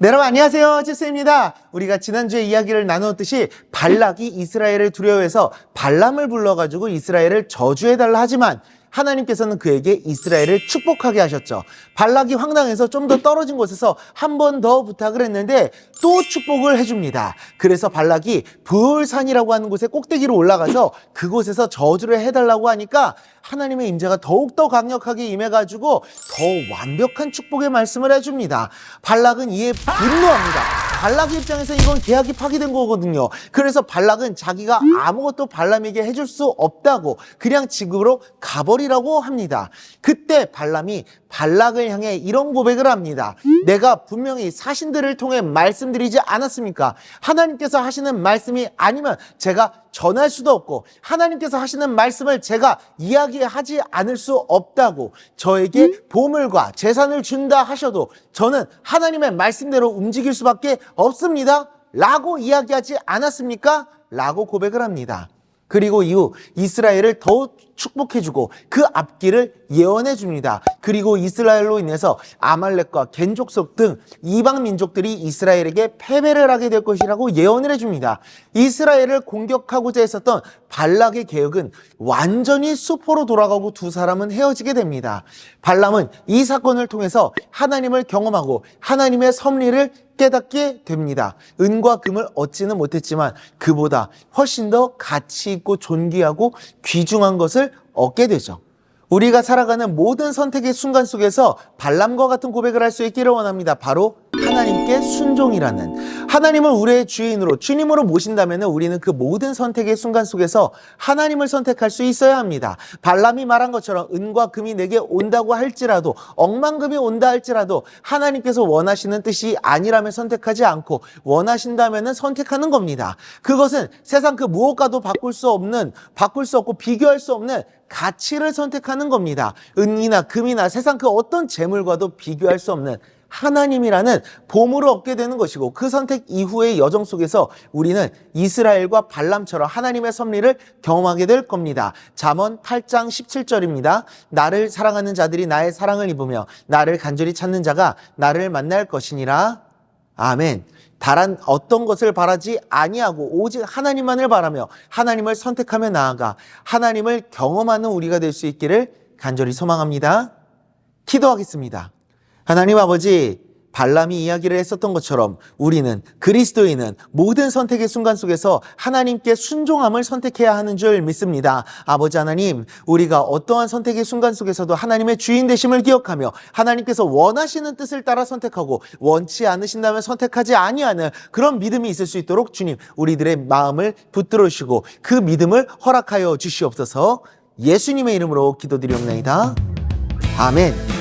네, 여러분 안녕하세요. 제스입니다. 우리가 지난주에 이야기를 나누었듯이 발락이 이스라엘을 두려워해서 발람을 불러가지고 이스라엘을 저주해달라 하지만 하나님께서는 그에게 이스라엘을 축복하게 하셨죠. 발락이 황당해서 좀 더 떨어진 곳에서 한 번 더 부탁을 했는데 또 축복을 해줍니다. 그래서 발락이 부올산이라고 하는 곳에 꼭대기로 올라가서 그곳에서 저주를 해달라고 하니까 하나님의 임재가 더욱더 강력하게 임해가지고 더 완벽한 축복의 말씀을 해줍니다. 발락은 이에 분노합니다. 발락의 입장에서 이건 계약이 파기된 거거든요. 그래서 발락은 자기가 아무것도 발람에게 해줄 수 없다고 그냥 지구로 가버리라고 합니다. 그때 발람이 발락을 향해 이런 고백을 합니다. 내가 분명히 사신들을 통해 말씀드리지 않았습니까? 하나님께서 하시는 말씀이 아니면 제가 전할 수도 없고 하나님께서 하시는 말씀을 제가 이야기하지 않을 수 없다고 저에게 보물과 재산을 준다 하셔도 저는 하나님의 말씀대로 움직일 수밖에 없습니다. 라고 이야기하지 않았습니까? 라고 고백을 합니다. 그리고 이후 이스라엘을 더욱 축복해주고 그 앞길을 예언해 줍니다. 그리고 이스라엘로 인해서 아말렉과 겐족속 등 이방 민족들이 이스라엘에게 패배를 하게 될 것이라고 예언을 해줍니다. 이스라엘을 공격하고자 했었던 발락의 계획은 완전히 수포로 돌아가고 두 사람은 헤어지게 됩니다. 발람은 이 사건을 통해서 하나님을 경험하고 하나님의 섭리를 깨닫게 됩니다. 은과 금을 얻지는 못했지만 그보다 훨씬 더 가치 있고 존귀하고 귀중한 것을 얻게 되죠. 우리가 살아가는 모든 선택의 순간 속에서 발람과 같은 고백을 할 수 있기를 원합니다. 바로 하나님께 순종이라는 하나님을 우리의 주인으로 주님으로 모신다면 우리는 그 모든 선택의 순간 속에서 하나님을 선택할 수 있어야 합니다. 발람이 말한 것처럼 은과 금이 내게 온다고 할지라도 억만금이 온다 할지라도 하나님께서 원하시는 뜻이 아니라면 선택하지 않고 원하신다면 선택하는 겁니다. 그것은 세상 그 무엇과도 바꿀 수 없는 바꿀 수 없고 비교할 수 없는 가치를 선택하는 겁니다. 은이나 금이나 세상 그 어떤 재물과도 비교할 수 없는 하나님이라는 보물을 얻게 되는 것이고 그 선택 이후의 여정 속에서 우리는 이스라엘과 발람처럼 하나님의 섭리를 경험하게 될 겁니다. 잠언 8장 17절입니다. 나를 사랑하는 자들이 나의 사랑을 입으며 나를 간절히 찾는 자가 나를 만날 것이니라. 아멘. 다른 어떤 것을 바라지 아니하고 오직 하나님만을 바라며 하나님을 선택하며 나아가 하나님을 경험하는 우리가 될 수 있기를 간절히 소망합니다. 기도하겠습니다. 하나님 아버지, 발람이 이야기를 했었던 것처럼 우리는 그리스도인은 모든 선택의 순간 속에서 하나님께 순종함을 선택해야 하는 줄 믿습니다. 아버지 하나님, 우리가 어떠한 선택의 순간 속에서도 하나님의 주인 되심을 기억하며 하나님께서 원하시는 뜻을 따라 선택하고 원치 않으신다면 선택하지 아니하는 그런 믿음이 있을 수 있도록 주님, 우리들의 마음을 붙들어 주시고 그 믿음을 허락하여 주시옵소서. 예수님의 이름으로 기도드리옵나이다. 아멘.